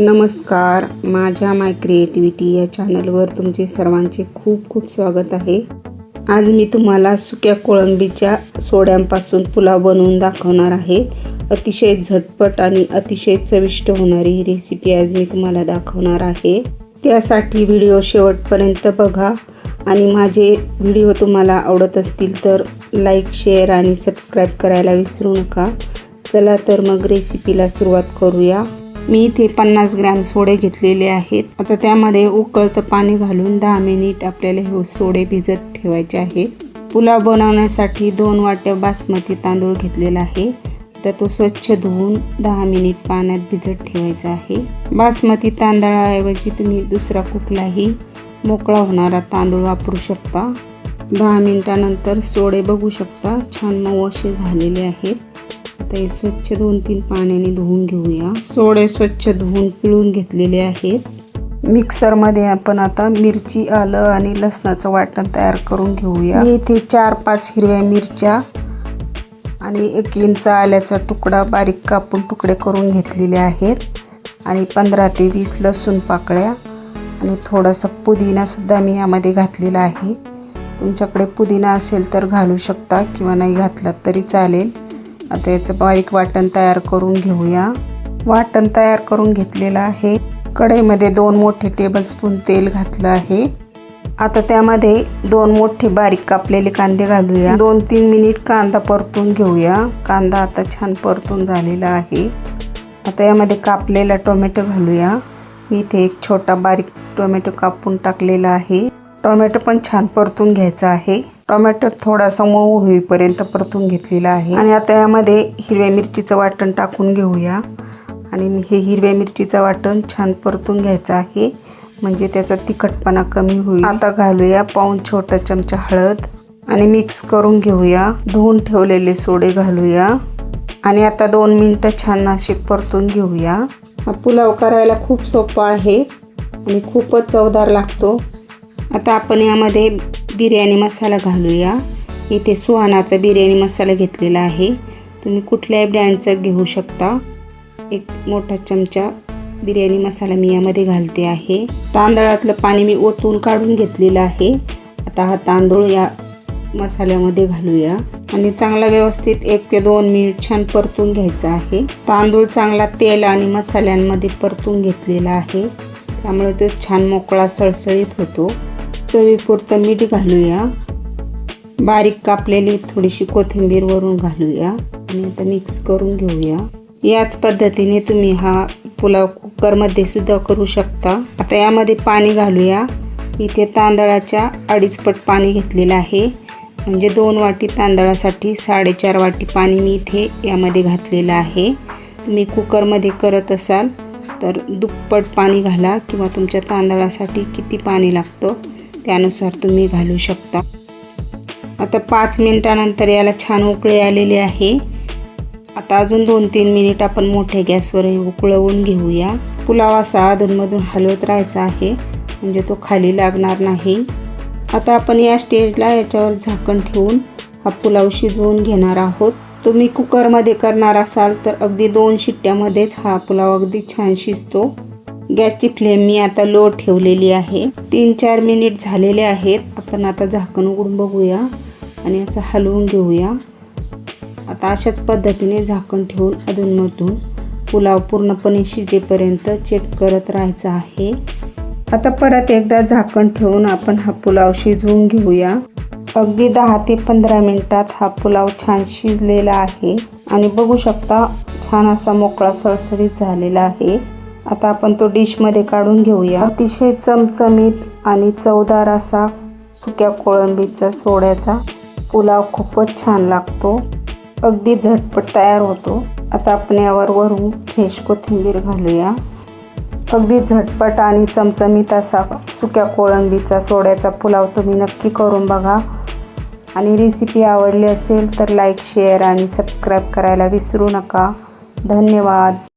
नमस्कार. माझ्या माय क्रिएटिव्हिटी या चॅनलवर तुमचे सर्वांचे खूप खूप स्वागत आहे. आज मी तुम्हाला सुक्या कोळंबीच्या सोड्यांपासून पुलाव बनवून दाखवणार आहे. अतिशय झटपट आणि अतिशय चविष्ट होणारी ही रेसिपी आज मी तुम्हाला दाखवणार आहे. त्यासाठी व्हिडिओ शेवटपर्यंत बघा. आणि माझे व्हिडिओ तुम्हाला आवडत असतील तर लाईक शेअर आणि सबस्क्राईब करायला विसरू नका. चला तर मग रेसिपीला सुरुवात करूया. मी इथे पन्नास ग्रॅम सोडे घेतलेले आहेत. आता त्यामध्ये उकळतं पाणी घालून दहा मिनिट आपल्याला हे सोडे भिजत ठेवायचे आहेत पुलाव बनवण्यासाठी दोन वाट्या बासमती तांदूळ घेतलेला आहे. तर तो स्वच्छ धुवून दहा मिनिट पाण्यात भिजत ठेवायचा आहे. बासमती तांदळाऐवजी तुम्ही दुसरा कुठलाही मोकळा होणारा तांदूळ वापरू शकता. दहा मिनिटानंतर सोडे बघू शकता. छान मऊ असे झालेले आहेत. आता हे स्वच्छ दोन तीन पाण्याने धुवून घेऊया. सोडे स्वच्छ धुवून पिळून घेतलेले आहेत. मिक्सरमध्ये आपण आता मिरची आलं आणि लसणाचं वाटण तयार करून घेऊया. मी इथे चार पाच हिरव्या मिरच्या आणि एक इंच आल्याचा तुकडा बारीक कापून तुकडे करून घेतलेले आहेत. आणि पंधरा ते वीस लसूण पाकळ्या आणि थोडासा पुदिनासुद्धा मी यामध्ये घातलेला आहे. तुमच्याकडे पुदिना असेल तर घालू शकता किंवा नाही घातला तरी चालेल. आता याचं बारीक वाटण तयार करून घेऊया. वाटण तयार करून घेतलेलं आहे. कढईमध्ये दोन मोठे टेबलस्पून तेल घातलं आहे. आता त्यामध्ये दोन मोठे बारीक कापलेले कांदे घालूया. दोन तीन मिनिट कांदा परतून घेऊया. कांदा आता छान परतून झालेला आहे. आता यामध्ये कापलेला टोमॅटो घालूया. मी इथे एक छोटा बारीक टोमॅटो कापून टाकलेला आहे. टोमॅटो पण छान परतून घ्यायचा आहे. टोमॅटो थोडासा मऊ होईपर्यंत परतून घेतलेला आहे. आणि आता यामध्ये हिरव्या मिरचीचं वाटण टाकून घेऊया. आणि हे हिरव्या मिरचीचं वाटण छान परतून घ्यायचं आहे. म्हणजे त्याचा तिखटपणा कमी होईल. आता घालूया पाऊन छोटा चमचा हळद. आणि मिक्स करून घेऊया. धुवून ठेवलेले सोडे घालूया. आणि आता दोन मिनटं छान असे परतून घेऊया. हा पुलाव करायला खूप सोपा आहे. आणि खूपच चवदार लागतो. आता आपण यामध्ये बिर्याणी मसाला घालूया. इथे सुहानाचा बिर्याणी मसाला घेतलेला आहे. तुम्ही कुठल्याही ब्रँडचा घेऊ शकता. एक मोठा चमचा बिर्याणी मसाला मी यामध्ये घालते आहे. तांदळातलं पाणी मी ओतून काढून घेतलेलं आहे. आता हा तांदूळ या मसाल्यामध्ये घालूया. आणि चांगला व्यवस्थित एक ते दोन मिनिट छान परतून घ्यायचा आहे. तांदूळ चांगला तेल आणि मसाल्यांमध्ये परतून घेतलेला आहे. त्यामुळे तो छान मोकळा सळसळीत होतो. चवीपुरतं मीठ घालूया. बारीक कापलेली थोडीशी कोथिंबीर वरून घालूया आणि आता मिक्स करून घेऊया. याच पद्धतीने तुम्ही हा पुलाव कुकरमध्ये सुद्धा करू शकता. आता यामध्ये पाणी घालूया. इथे तांदळाच्या अडीच पट पाणी घेतलेलं आहे. म्हणजे दोन वाटी तांदळासाठी साडेचार वाटी पाणी मी इथे यामध्ये घातलेलं आहे. तुम्ही कुकरमध्ये करत असाल तर दुप्पट पाणी घाला किंवा तुमच्या तांदळासाठी किती पाणी लागतं त्यानुसार तुम्ही घालू शकता. आता पाच मिनटानंतर याला छान उकळी आलेली आहे. आता अजून दोन तीन मिनिट आपण मोठ्या गॅसवर उकळवून घेऊया. पुलाव असा अधूनमधून हलवत राहायचा आहे म्हणजे तो खाली लागणार नाही. आता आपण या स्टेजला याच्यावर झाकण ठेवून हा पुलाव शिजवून घेणार आहोत. तुम्ही कुकरमध्ये करणार असाल तर अगदी दोन शिट्ट्यामध्येच हा पुलाव अगदी छान शिजतो. गॅसची फ्लेम मी आता लो ठेवलेली आहे. तीन चार मिनिट झालेले आहेत. आपण आता झाकण उघडून बघूया आणि असं हलवून घेऊया. आता अशाच पद्धतीने झाकण ठेवून अधूनमधून पुलाव पूर्णपणे शिजेपर्यंत चेक करत राहायचं आहे. आता परत एकदा झाकण ठेवून आपण हा पुलाव शिजवून घेऊया. अगदी दहा ते पंधरा मिनिटात हा पुलाव छान शिजलेला आहे. आणि बघू शकता छान असा मोकळा सळसळीत झालेला आहे. आता आपण तो डिशमध्ये काढून घेऊया. अतिशय चमचमीत आणि चवदार असा सुक्या कोळंबीचा सोड्याचा पुलाव खूपच छान लागतो. अगदी झटपट तयार होतो. आता आपण यावर वरून फ्रेश कोथिंबीर घालूया. अगदी झटपट आणि चमचमीत असा सुक्या कोळंबीचा सोड्याचा पुलाव तुम्ही नक्की करून बघा. आणि रेसिपी आवडली असेल तर लाईक शेअर आणि सबस्क्राईब करायला विसरू नका. धन्यवाद.